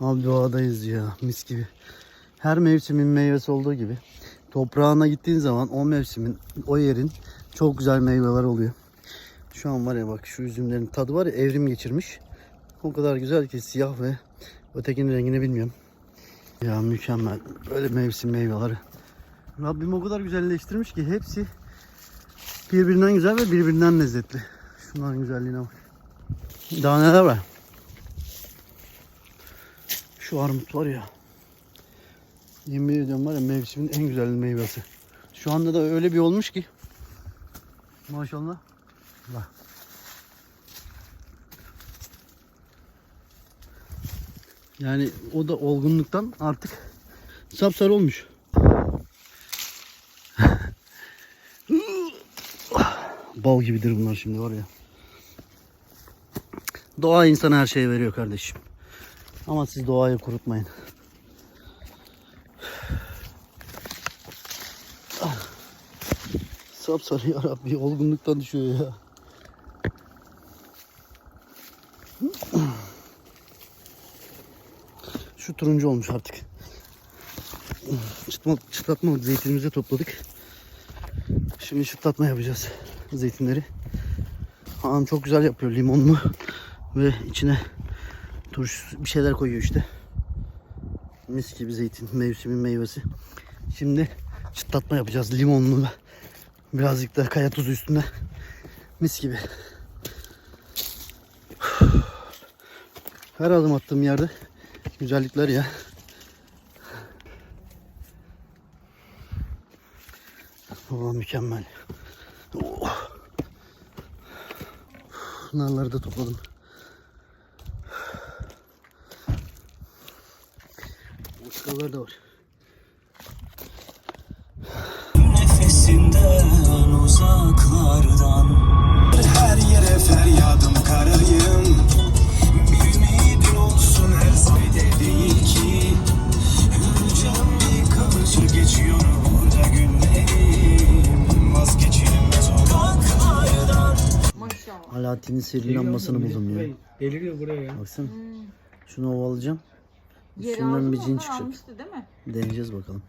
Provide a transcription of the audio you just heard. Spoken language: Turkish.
Abi doğadayız ya mis gibi. Her mevsimin meyvesi olduğu gibi toprağına gittiğin zaman o mevsimin o yerin çok güzel meyveler oluyor. Şu an var ya bak şu üzümlerin tadı var ya evrim geçirmiş. O kadar güzel ki siyah ve ötekinin rengini bilmiyorum. Ya mükemmel. Böyle mevsim meyveleri. Rabbim o kadar güzelleştirmiş ki hepsi birbirinden güzel ve birbirinden lezzetli. Şunların güzelliğine bak. Daha neler var? Şu armut var ya. Yemin ediyorum var ya mevsimin en güzel meyvesi. Şu anda da öyle bir olmuş ki. Maşallah. Bak. Yani o da olgunluktan artık sapsarı olmuş. Bal gibidir bunlar şimdi var ya. Doğa insana her şeyi veriyor kardeşim. Ama siz doğayı kurutmayın. Ah. Sapsarı ya Rabbi olgunluktan düşüyor ya. Şu turuncu olmuş artık. Çıtma, çıtlatma zeytinimizi topladık. Şimdi çıtlatma yapacağız zeytinleri. Hanım çok güzel yapıyor limonlu ve içine turşu bir şeyler koyuyor işte. Mis gibi zeytin mevsimin meyvesi. Şimdi çıtlatma yapacağız limonlu ve birazcık da kaya tuzu üstüne. Mis gibi. Her adım attığım yerde güzellikler ya. Oh, mükemmel. Oh. Narları da topladım. Başkaları da var. Nefesinden uzaklardan Her yere feryadım karayım Bir ümidin olsun her sayede değil ki Öleceğim bir kalıcı geçiyor burada günlerim Vazgeçilmez o baklardan Maşallah. Alaaddin'in sihirli lambasını buldum ya. Deliriyor buraya ya. Baksana. Şunu ovalayacağım. Üstünden bir cin çıkacak. almıştı değil mi? Deneyeceğiz bakalım.